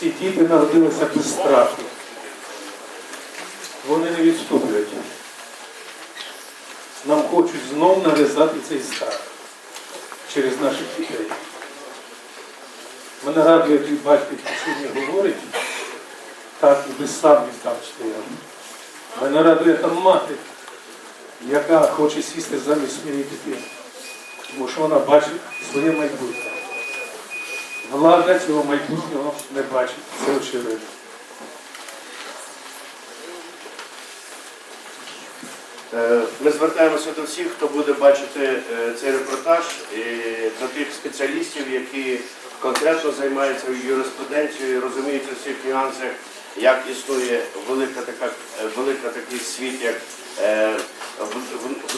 Ці діти народилися без страху. Вони не відступлять. Нам хочуть знов нав'язати цей страх через наших дітей. Мене радує твій батько, сьогодні говорить, так і без сам віддав стояв. Мене радує там мати, яка хоче сісти замість своєї дитини, тому що вона бачить своє майбутнє. Влада цього майбутнього не бачить, це очевидно. Е, Ми звертаємося до всіх, хто буде бачити е, цей репортаж, і до тих спеціалістів, які конкретно займаються юриспруденцією, розуміють у всіх нюансах, як існує велика така е, велика такий світ, як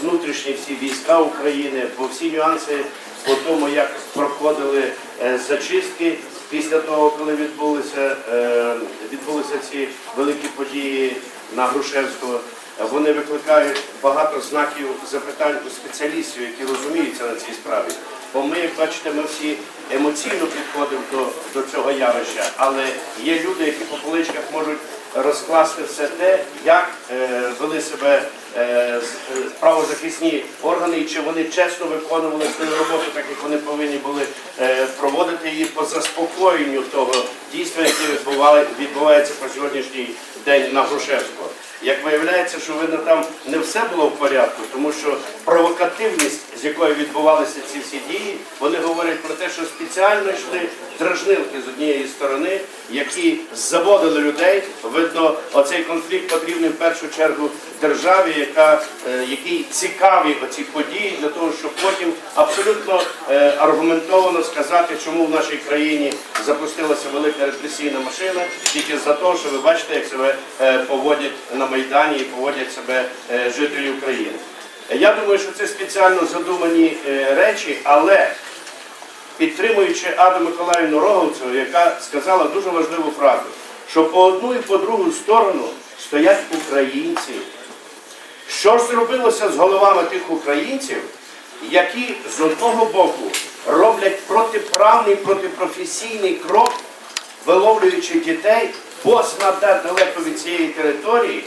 внутрішні всі війська України, по всі нюанси по тому, як проходили е, зачистки після того, коли відбулися, е, відбулися ці великі події на Грушевського. Вони викликають багато знаків запитань у спеціалістів, які розуміються на цій справі. Бо ми, як бачите, ми всі емоційно підходимо до, до цього явища, але є люди, які по поличках можуть розкласти все те, як е, вели себе е, е, правозахисні органи, і чи вони чесно виконували свою роботу, так як вони повинні були проводити її по заспокоєнню того дійства, яке відбувається по сьогоднішній день на Грушевського. Як виявляється, що видно там не все було в порядку, тому що провокативність, з якою відбувалися ці всі дії, вони говорять про те, що спеціально йшли дражнилки з однієї сторони, які заводили людей. Видно, оцей конфлікт потрібний в першу чергу державі, яка е, якій цікаві оці події для того, щоб потім абсолютно е, аргументовано сказати, чому в нашій країні запустилася велика репресійна машина, тільки за те, що ви бачите, як себе е, поводять на Майдані і поводять себе е, жителі України. Я думаю, що це спеціально задумані е, речі, але підтримуючи Аду Миколаївну Роговцеву, яка сказала дуже важливу фразу, що по одну і по другу сторону стоять українці. Що ж зробилося з головами тих українців, які з одного боку роблять протиправний, протипрофесійний крок, виловлюючи дітей позна далеко від цієї території,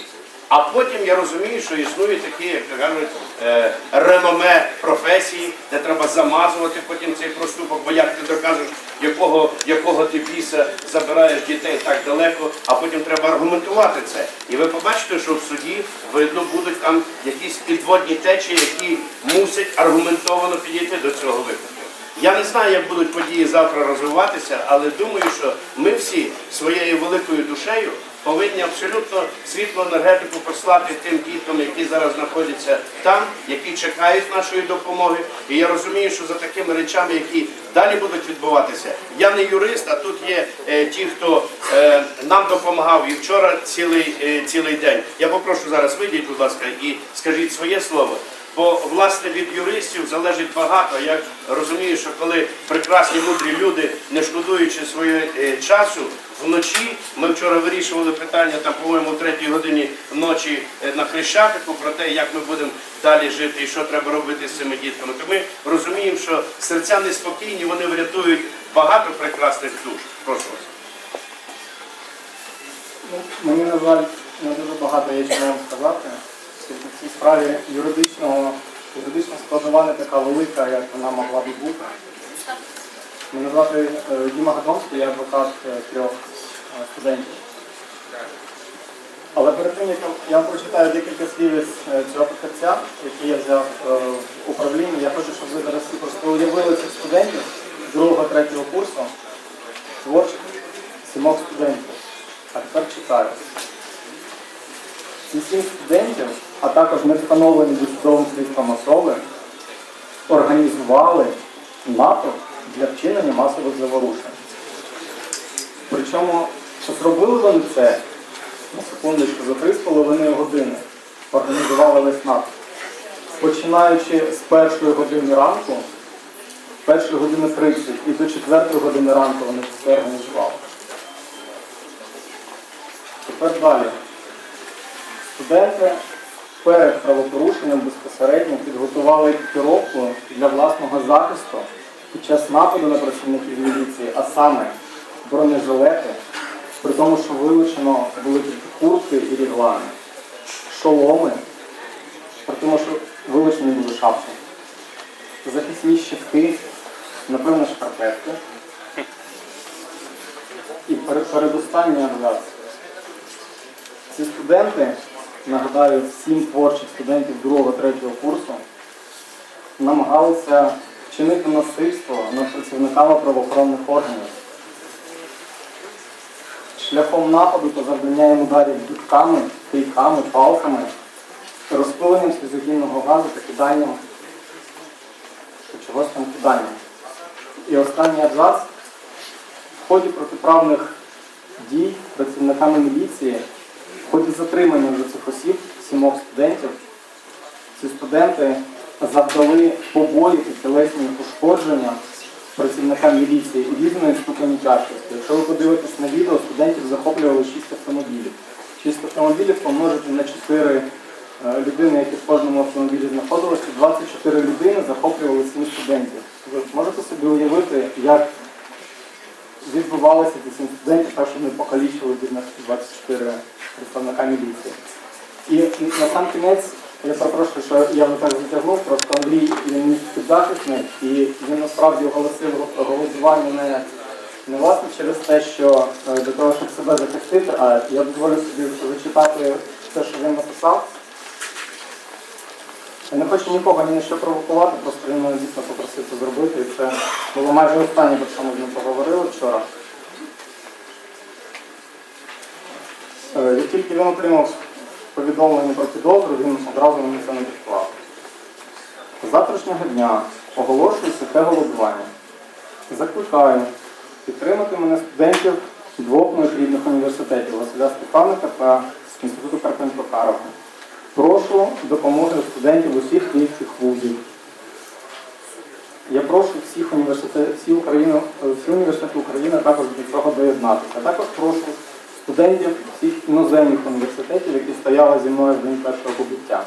а потім я розумію, що існує такі, як кажуть, е, реноме професії, де треба замазувати потім цей проступок, бо як ти докажеш, якого, якого ти біса забираєш дітей так далеко, а потім треба аргументувати це. І ви побачите, що в суді видно будуть там якісь підводні течії, які мусять аргументовано підійти до цього виклику. Я не знаю, як будуть події завтра розвиватися, але думаю, що ми всі своєю великою душею повинні абсолютно світлу енергетику послати тим діткам, які зараз знаходяться там, які чекають нашої допомоги. І я розумію, що за такими речами, які далі будуть відбуватися, я не юрист, а тут є е, ті, хто е, нам допомагав і вчора цілий, е, цілий день. Я попрошу зараз вийдіть, будь ласка, і скажіть своє слово. Бо власне від юристів залежить багато. Я розумію, що коли прекрасні мудрі люди, не шкодуючи свого е, часу, вночі ми вчора вирішували питання там, по-моєму, о третій годині ночі е, на Хрещатику про те, як ми будемо далі жити і що треба робити з цими дітками. То ми розуміємо, що серця неспокійні, вони врятують багато прекрасних душ. Прошу вас. Ну, Мені, на жаль, не дуже багато є вам сказати, в цій справі юридичного, юридична складова не така велика, як вона могла би бути. Мене звати е, Діма Гадомський, я адвокат е, трьох е, студентів. Але перед тим, як я прочитаю декілька слів із цього папірця, який я взяв в управлінні, я хочу, щоб ви зараз всі просто уявили цих студентів другого, третього курсу, творчих сімох студентів. А тепер читаю. Сім студентів, а також не встановлені досудовим слідством особи, організували натовп для вчинення масових заворушень. Причому зробили вони це на секундочку за 3,5 години. Організували весь натовп. Починаючи з першої години ранку, першої години 30 і до четвертої години ранку вони все організували. Тепер далі. Студенти перед правопорушенням безпосередньо підготували екіпіровку для власного захисту під час нападу на працівників міліції, а саме бронежилети, при тому, що вилучено були куртки і ріглани, шоломи, при тому, що вилучені були шапки, захисні щитки, напевно, шкарпетки. І перед- передостанній абзац. Ці студенти, нагадаю, сім творчих студентів 2-3 курсу, намагалися вчинити насильство над працівниками правоохоронних органів. Шляхом нападу та завдання ударів битками, кийками, палками, розпиленням сльозогінного газу та киданням чогось там киданням. І останній абзац. В ході протиправних дій працівниками міліції, в ході затримання вже цих осіб, сімох студентів, ці студенти завдали побої та тілесні ушкодження працівникам міліції і різної ступені тяжкості. Якщо ви подивитесь на відео, студентів захоплювали 6 автомобілів. 6 автомобілів помножити на 4 е, людини, які в кожному автомобілі знаходилися, 24 людини захоплювали 7 студентів. Ви можете собі уявити, як відбувалося 7 студентів, так щоб не покалічили бідних 24 представника міліції. І на сам кінець я перепрошую, що я вже так затягнув, просто Андрій він мій підзахисник, і він насправді оголосив голосування не, не власне через те, що е, для того, щоб себе захистити, а я дозволю собі зачитати те, що він написав. Я не хочу нікого ні на провокувати, просто він мене дійсно попросив це зробити. І це було майже останнє, про що ми з ним поговорили вчора. Е, Як тільки він отримав повідомлення про підозру, він одразу мені це надіслав. З завтрашнього дня оголошую святе голодування. Закликаю підтримати мене студентів двох моїх рідних університетів Василя Стефаника та Інституту Карпенко Карова. Прошу допомоги студентів усіх київських вузів. Я прошу всіх університетів, всі, Україну, всі університети України також до цього доєднатися. Також прошу студентів всіх іноземних університетів, які стояли зі мною в день першого побуття.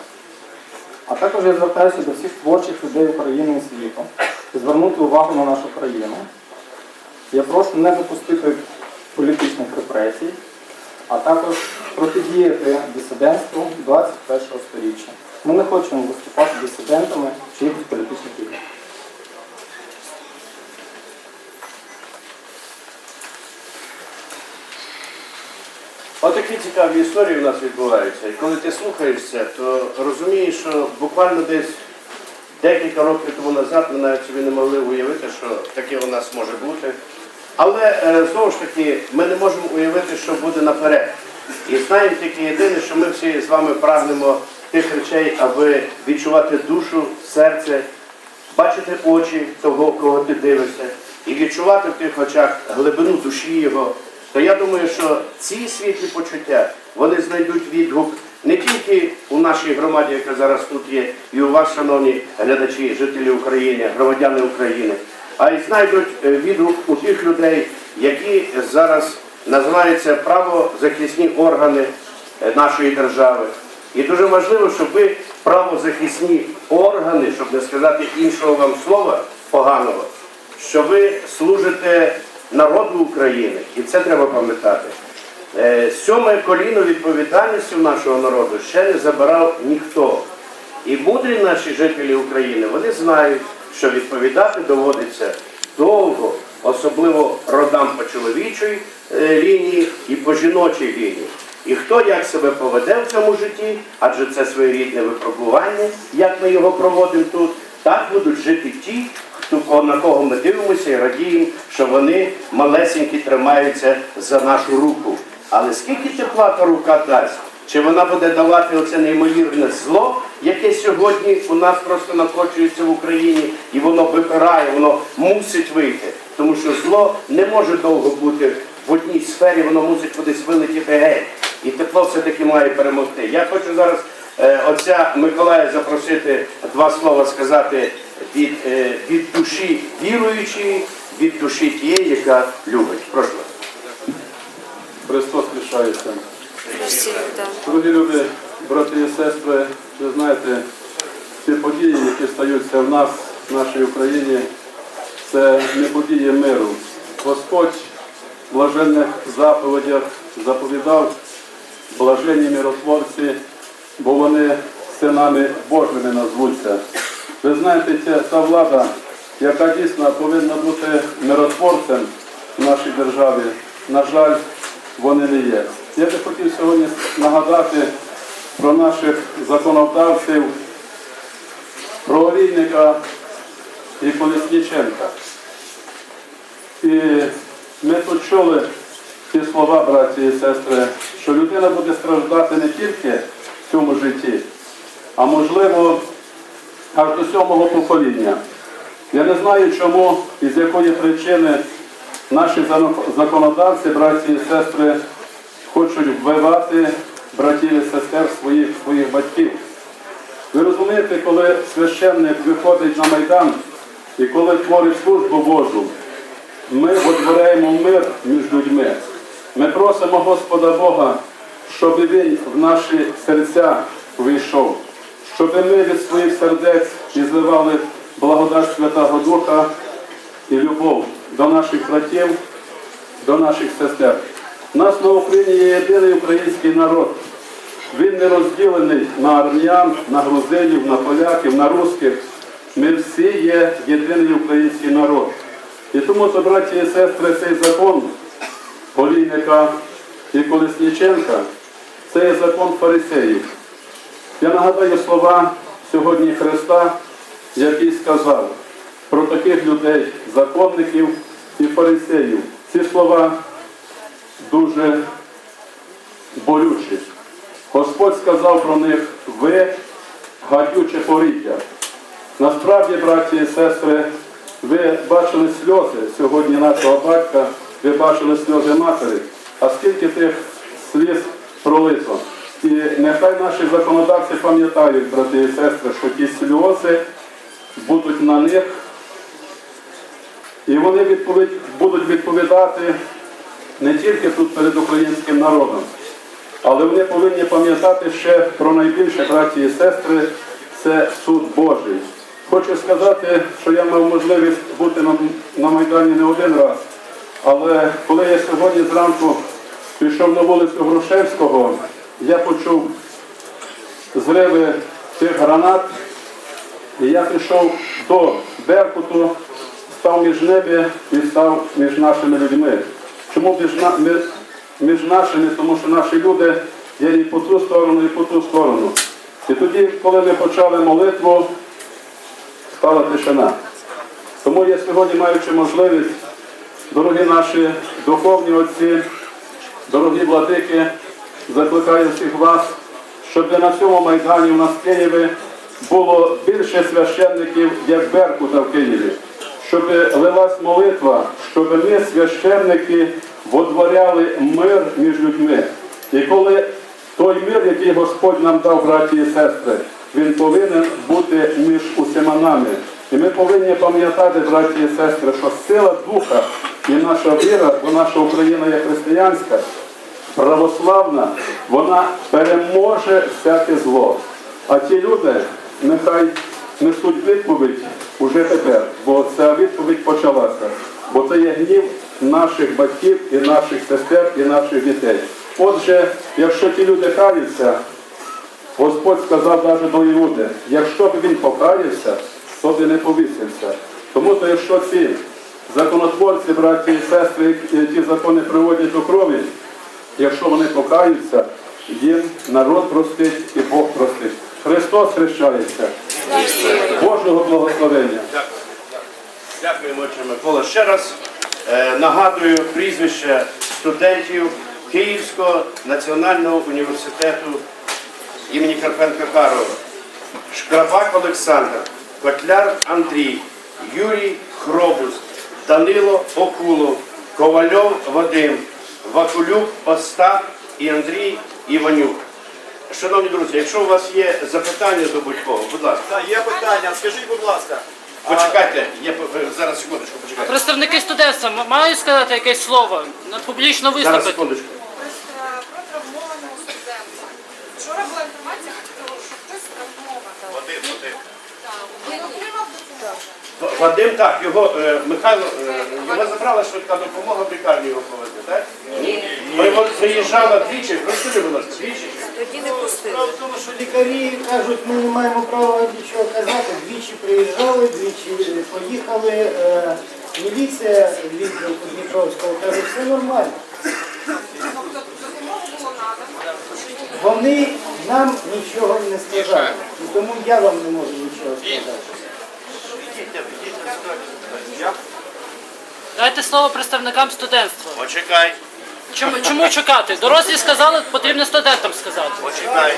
А також я звертаюся до всіх творчих людей України і світу і звернути увагу на нашу країну. Я прошу не допустити політичних репресій, а також протидіяти дисидентству 21 століття. Ми не хочемо виступати дисидентами чиїхось політичних ігор. Отакі цікаві історії у нас відбуваються. І коли ти слухаєш це, то розумієш, що буквально десь декілька років тому назад ми навіть собі не могли уявити, що таке у нас може бути. Але е, знову ж таки, ми не можемо уявити, що буде наперед. І знаємо тільки єдине, що ми всі з вами прагнемо тих речей, аби відчувати душу, серце, бачити очі того, кого ти дивишся, і відчувати в тих очах глибину душі його, то я думаю, що ці світлі почуття вони знайдуть відгук не тільки у нашій громаді, яка зараз тут є, і у вас, шановні глядачі, жителі України, громадяни України, а й знайдуть е, відгук у тих людей, які зараз називаються правозахисні органи е, нашої держави. І дуже важливо, щоб ви правозахисні органи, щоб не сказати іншого вам слова поганого, що ви служите народу України, і це треба пам'ятати. Е, Сьоме коліно відповідальності нашого народу ще не забирав ніхто. І мудрі наші жителі України, вони знають, що відповідати доводиться довго, особливо родам по чоловічій е, лінії і по жіночій лінії. І хто як себе поведе в цьому житті, адже це своєрідне випробування, як ми його проводимо тут, так будуть жити ті, хто на кого ми дивимося і радіємо, що вони малесенькі тримаються за нашу руку. Але скільки тепла та рука дасть? Чи вона буде давати оце неймовірне зло, яке сьогодні у нас просто накочується в Україні, і воно випирає, воно мусить вийти. Тому що зло не може довго бути в одній сфері, воно мусить кудись вилетіти геть. І тепло все-таки має перемогти. Я хочу зараз е, отця Миколая запросити два слова сказати від, е, від душі віруючої, від душі тієї, яка любить. Прошу вас. Христос. Спасибо, да. Люди, брати і сестри, ви знаєте, ці події, які стаються в нас, в нашій Україні, це не події миру. Господь блаженних заповідях заповідав блаженні миротворці, бо вони синами Божими назвуться. Ви знаєте, ця, та влада, яка дійсно повинна бути миротворцем в нашій державі, на жаль, вони не є. Я би хотів сьогодні нагадати про наших законодавців, про Олійника і Колесніченка. І ми тут чули ці слова, браті і сестри, що людина буде страждати не тільки в цьому житті, а можливо аж до сьомого покоління. Я не знаю, чому і з якої причини наші законодавці, браті і сестри, хочуть вбивати братів і сестер своїх, своїх батьків. Ви розумієте, коли священник виходить на Майдан і коли творить службу Божу, ми витворяємо мир між людьми. Ми просимо Господа Бога, щоб Він в наші серця вийшов, щоб ми від своїх сердець ізливали благодать Святого Духа і любов до наших братів, до наших сестер. Нас на Україні є єдиний український народ. Він не розділений на армян, на грузинів, на поляків, на русських. Ми всі є єдиний український народ. І тому, то, браті і сестри, цей закон Олійника і Колесніченка це є закон фарисеїв. Я нагадаю слова сьогодні Христа, який сказав про таких людей, законників і фарисеїв. Ці слова дуже болючі. Господь сказав про них, ви гадюче поріття. Насправді, браті і сестри, ви бачили сльози сьогодні нашого батька, ви бачили сльози матері, а скільки тих сліз пролито. І нехай наші законодавці пам'ятають, брати і сестри, що ті сльози будуть на них, і вони відповідь, будуть відповідати не тільки тут перед українським народом, але вони повинні пам'ятати ще про найбільше, браті і сестри, це суд Божий. Хочу сказати, що я мав можливість бути на, на Майдані не один раз, але коли я сьогодні зранку пішов на вулицю Грушевського, я почув зриви цих гранат, і я пішов до Беркуту, став між ними і став між нашими людьми. Чому між, ми- між нашими? Тому що наші люди є і по ту сторону, і по ту сторону. І тоді, коли ми почали молитву, стала тишина. Тому я сьогодні, маючи можливість, дорогі наші духовні отці, дорогі владики, закликаю всіх вас, щоб на цьому майдані у нас в Києві було більше священників, як Беркута в Києві, щоб лилась молитва, щоб ми, священники, водворяли мир між людьми. І коли той мир, який Господь нам дав, браті і сестри, він повинен бути між усіма нами. І ми повинні пам'ятати, браті і сестри, що сила духа і наша віра, бо наша Україна є християнська, православна, вона переможе всяке зло. А ті люди нехай несуть відповідь уже тепер, бо ця відповідь почалася. Бо це є гнів наших батьків і наших сестер і наших дітей. Отже, якщо ті люди каються, Господь сказав навіть до Іуди, якщо б він покаявся, то би не повісився. Тому то якщо ці законотворці, браті і сестри, ті закони приводять до крові, якщо вони покаються, їм народ простить і Бог простить. Христос хрещається. Божого благословення. Дякуємо, отче Микола. Ще раз е, нагадую прізвище студентів Київського національного університету імені Карпенка Карова. Шкрабак Олександр, Котляр Андрій, Юрій Хробус, Данило Окулов, Ковальов Вадим, Вакулюк Остап і Андрій Іванюк. Шановні друзі, якщо у вас є запитання до будь-кого, будь ласка. Так, є питання. Скажіть, будь ласка, Почекайте, є зараз секундочку, почекайте. Представники студентства мають сказати якесь слово, на- публічно Зараз секундочку. Про травмованого студента. Вчора була інформація, що хтось травмований. один, один. Він отримав допомогу. В- Вадим, так, його е, Михайло, е, його забрала швидка допомога в лікарню його повезли, так? Ні. Ми приїжджали двічі, розкажи, будь ласка, двічі. Справа в тому, що лікарі кажуть, ми не маємо права нічого казати. Двічі приїжджали, двічі поїхали. Е, Міліція відділку Дніпровського каже, все нормально. Вони нам нічого не сказали. І тому я вам не можу нічого сказати. Дайте слово представникам студентства. Почекай, Чому, чому чекати? Дорослі сказали, потрібно студентам сказати. почекай.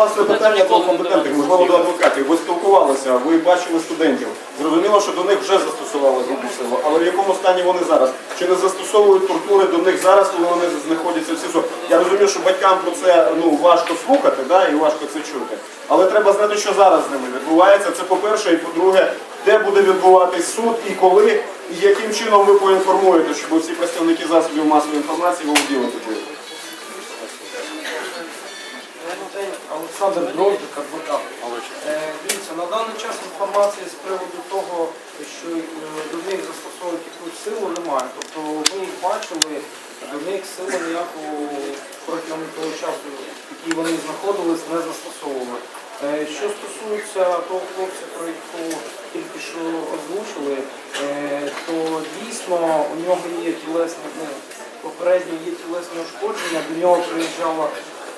Власне питання до компетентних, можливо, до адвокатів. Ви спілкувалися, ви бачили студентів. Зрозуміло, що до них вже застосували грубу силу, але в якому стані вони зараз? Чи не застосовують тортури до них зараз, коли вони знаходяться в СІЗО? Я розумію, що батькам про це ну важко слухати, да, і важко це чути. Але треба знати, що зараз з ними відбувається. Це по-перше, і по-друге, де буде відбуватись суд і коли, і яким чином ви поінформуєте, щоб всі представники засобів масової інформації володіли такою. Олександр Дрождик, адвокат. Е, Дивіться, на даний час інформації з приводу того, що е, до них застосовують якусь силу, немає. Тобто ми їх бачили, до них сили ніякого протягом того часу, який вони знаходились, не застосовували. Е, Що стосується того хлопця, про якого тільки що озвучили, то дійсно у нього є тілесні, ну, попередньо є тілесні ушкодження, до нього приїжджала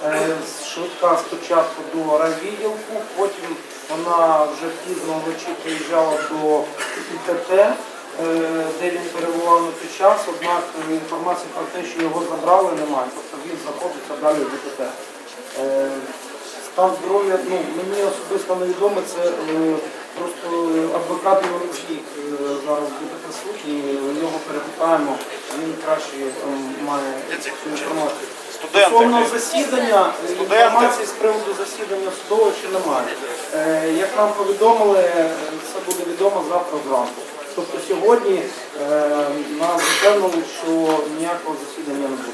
Швидка спочатку до райвідділку, потім вона вже пізно вночі приїжджала до ІТТ, е, де він перебував на той час, однак е, інформації про те, що його забрали, немає. Тобто він знаходиться далі в. Е, Стан здоров'я, ну, мені особисто невідомо, це е, просто адвокат його е, зараз бути присутній, у нього перепитаємо, він краще має цю інформацію. Стосовно засідання, інформації з приводу засідання судового ще немає. Е, Як нам повідомили, це буде відомо завтра зранку. Тобто сьогодні е, нас запевнили, що ніякого засідання не буде.